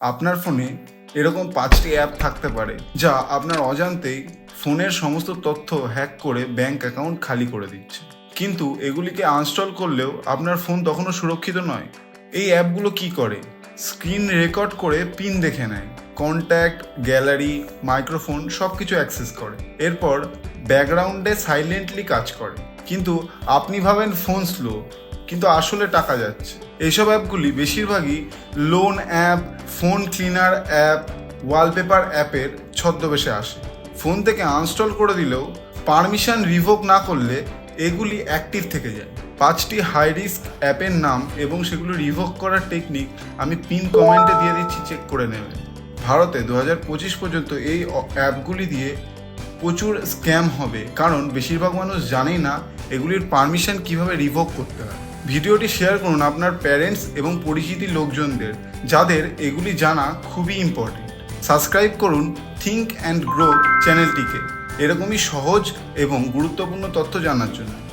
আপনার ফোনে এরকম পাঁচটি অ্যাপ থাকতে পারে, যা আপনার অজান্তেই ফোনের সমস্ত তথ্য হ্যাক করে ব্যাংক অ্যাকাউন্ট খালি করে দিচ্ছে। কিন্তু এগুলিকে আনস্টল করলেও আপনার ফোন তখনও সুরক্ষিত নয়। এই অ্যাপগুলো কি করে? স্ক্রিন রেকর্ড করে পিন দেখে নেয় কন্ট্যাক্ট গ্যালারি মাইক্রোফোন সব কিছু অ্যাক্সেস করে। এরপর ব্যাকগ্রাউন্ডে সাইলেন্টলি কাজ করে। কিন্তু আপনি ভাবেন ফোন স্লো কিন্তু আসলে টাকা যাচ্ছে। এইসব অ্যাপগুলি বেশিরভাগই loan app phone cleaner app wallpaper অ্যাপের ছদ্মবেশে আসে। ফোন থেকে আনস্টল করে দিলেও পারমিশন রিভোক না করলে এগুলি অ্যাক্টিভ থেকে যায়। পাঁচটি হাই রিস্ক অ্যাপের নাম এবং সেগুলো রিভোক করার টেকনিক আমি পিন কমেন্টে দিয়ে দিচ্ছি চেক করে নেবেন ভারতে দু হাজার পঁচিশ পর্যন্ত এই অ্যাপগুলি দিয়ে প্রচুর স্ক্যাম হবে। কারণ বেশিরভাগ মানুষ জানেই না এগুলির পারমিশন কীভাবে রিভোক করতে হয়। ভিডিওটি শেয়ার করুন আপনার প্যারেন্টস এবং পরিচিতি লোকজনদের, যাদের এগুলি জানা খুবই ইম্পর্টেন্ট সাবস্ক্রাইব করুন থিঙ্ক অ্যান্ড গ্রো চ্যানেলটিকে। এরকমই সহজ এবং গুরুত্বপূর্ণ তথ্য জানার জন্য।